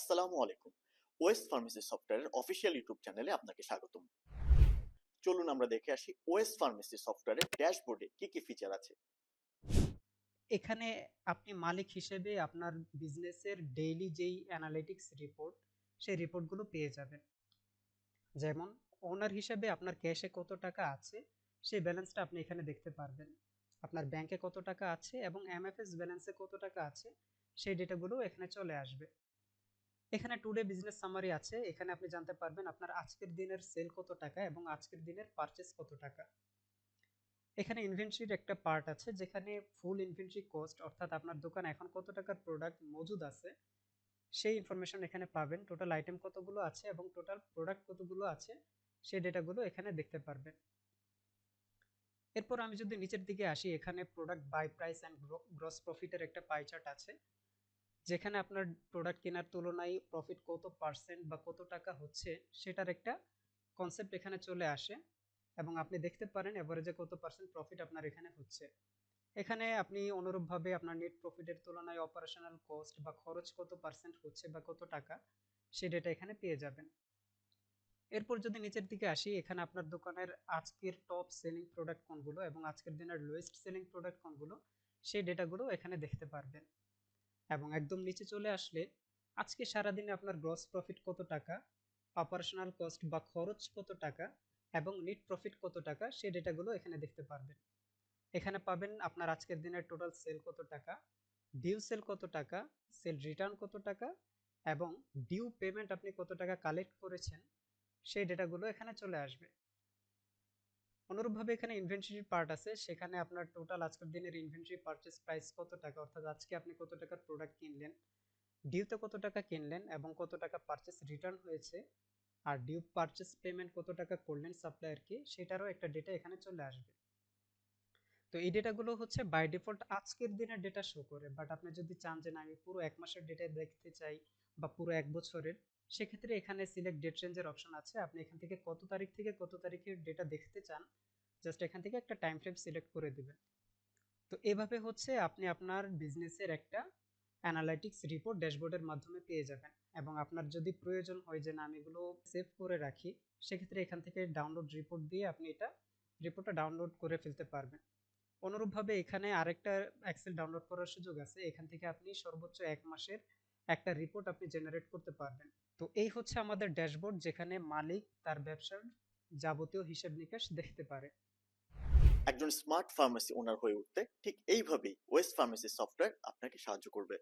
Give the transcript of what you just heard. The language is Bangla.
আসসালামু আলাইকুম। ওয়েস্ট ফার্মেসি সফটওয়্যারের অফিসিয়াল ইউটিউব চ্যানেলে আপনাকে স্বাগতম। চলুন আমরা দেখে আসি ওয়েস্ট ফার্মেসি সফটওয়্যারের ড্যাশবোর্ডে কি কি ফিচার আছে। এখানে আপনি মালিক হিসেবে আপনার বিজনেসের ডেইলি যেই অ্যানালিটিক্স রিপোর্ট সেই রিপোর্টগুলো পেয়ে যাবেন। যেমন ওনার হিসেবে আপনার ক্যাশে কত টাকা আছে, সেই ব্যালেন্সটা আপনি এখানে দেখতে পারবেন। আপনার ব্যাংকে কত টাকা আছে এবং এমএফএস ব্যালেন্সে কত টাকা আছে, সেই ডেটাগুলো এখানে চলে আসবে। এখানে টুডে বিজনেস সামারি আছে। এখানে আপনি জানতে পারবেন আপনার আজকের দিনের সেল কত টাকা এবং আজকের দিনের পারচেস কত টাকা। এখানে ইনভেন্টরির একটা পার্ট আছে, যেখানে ফুল ইনভেন্টরি কস্ট অর্থাৎ আপনার দোকানে এখন কত টাকার প্রোডাক্ট মজুদ আছে, সেই ইনফরমেশন এখানে পাবেন। টোটাল আইটেম কতগুলো আছে এবং টোটাল প্রোডাক্ট কতগুলো আছে, সেই ডেটাগুলো এখানে দেখতে পারবেন। এরপর আমি যদি নিচের দিকে আসি, এখানে product by price and gross প্রফিটের একটা পাই চার্ট আছে। যেখানে আপনার প্রোডাক্ট কেনার তুলনায় প্রফিট কত পার্সেন্ট বা কত টাকা হচ্ছে, সেটার একটা কনসেপ্ট এখানে চলে আসে। এবং আপনি দেখতে পারেন এভারেজে কত পার্সেন্ট প্রফিট আপনার এখানে হচ্ছে। এখানে আপনি অনুরূপভাবে আপনার নেট প্রফিটের তুলনায় অপারেশনাল কস্ট বা খরচ কত পার্সেন্ট হচ্ছে বা কত টাকা, সে ডেটা এখানে পেয়ে যাবেন। এরপর যদি নিচের দিকে আসি, এখানে আপনার দোকানের আজকের টপ সেলিং প্রোডাক্ট কোনগুলো এবং আজকের দিনের লোয়েস্ট সেলিং প্রোডাক্ট কোনগুলো, সেই ডেটাগুলো এখানে দেখতে পারবেন। এবং একদম নিচে চলে আসলে আজকে সারাদিনে আপনার গ্রস প্রফিট কত টাকা অপারেশনাল কস্ট বা খরচ কত টাকা এবং নেট প্রফিট কত টাকা সেই ডেটাগুলো এখানে দেখতে পারবেন। এখানে পাবেন আপনার আজকের দিনের টোটাল সেল কত টাকা ডিউ সেল কত টাকা সেল রিটার্ন কত টাকা এবং ডিউ পেমেন্ট আপনি কত টাকা কালেক্ট করেছেন, সেই ডেটাগুলো এখানে চলে আসবে। অনুরূপভাবে এখানে ইনভেন্টরির পার্ট আছে। সেখানে আপনার টোটাল আজকের দিনের ইনভেন্টরি পারচেস প্রাইস কত টাকা? অর্থাৎ আজকে আপনি কত টাকার প্রোডাক্ট কিনলেন? ডিউতে কত টাকা কিনলেন এবং কত টাকা পারচেস রিটার্ন হয়েছে? আর ডিউ পারচেস পেমেন্ট কত টাকা করলেন সাপ্লায়ারকে সেটারও একটা ডেটা এখানে চলে আসবে। তো এই ডেটাগুলো হচ্ছে বাই ডিফল্ট আজকের দিনের ডেটা শো করে। বাট আপনি যদি চান যে না, আমি পুরো এক মাসের ডেটা দেখতে চাই বা পুরো এক বছরের সেক্ষেত্রে এখানে সিলেক্ট ডেট রেঞ্জের অপশন আছে। আপনি এখান থেকে কত তারিখ থেকে কত তারিখের ডেটা দেখতে চান জাস্ট এখান থেকে একটা টাইম ফ্রেম সিলেক্ট করে দিবেন। তো এভাবে হচ্ছে আপনি আপনার বিজনেসের একটা অ্যানালাইটিক্স রিপোর্ট ড্যাশবোর্ডের মাধ্যমে পেয়ে যাবেন এবং আপনার যদি প্রয়োজন হয় যে না, আমি এগুলো সেভ করে রাখি, সেক্ষেত্রে এখান থেকে ডাউনলোড রিপোর্ট দিয়ে আপনি এটা রিপোর্টটা ডাউনলোড করে ফেলতে পারবেন। অনুরূপভাবে এখানে আরেকটা এক্সেল ডাউনলোড করার সুযোগ আছে। এখান থেকে আপনি সর্বোচ্চ এক মাসের একটা রিপোর্ট আপনি জেনারেট করতে পারবেন। তো এই হচ্ছে আমাদের ড্যাশবোর্ড যেখানে মালিক তার ব্যবসার যাবতীয় হিসাব নিকাশ দেখতে পারে। একজন স্মার্ট ফার্মেসি ওনার হয়ে উঠতে ঠিক এইভাবেই ওয়েস্ট ফার্মেসি সফটওয়্যার আপনাকে সাহায্য করবে।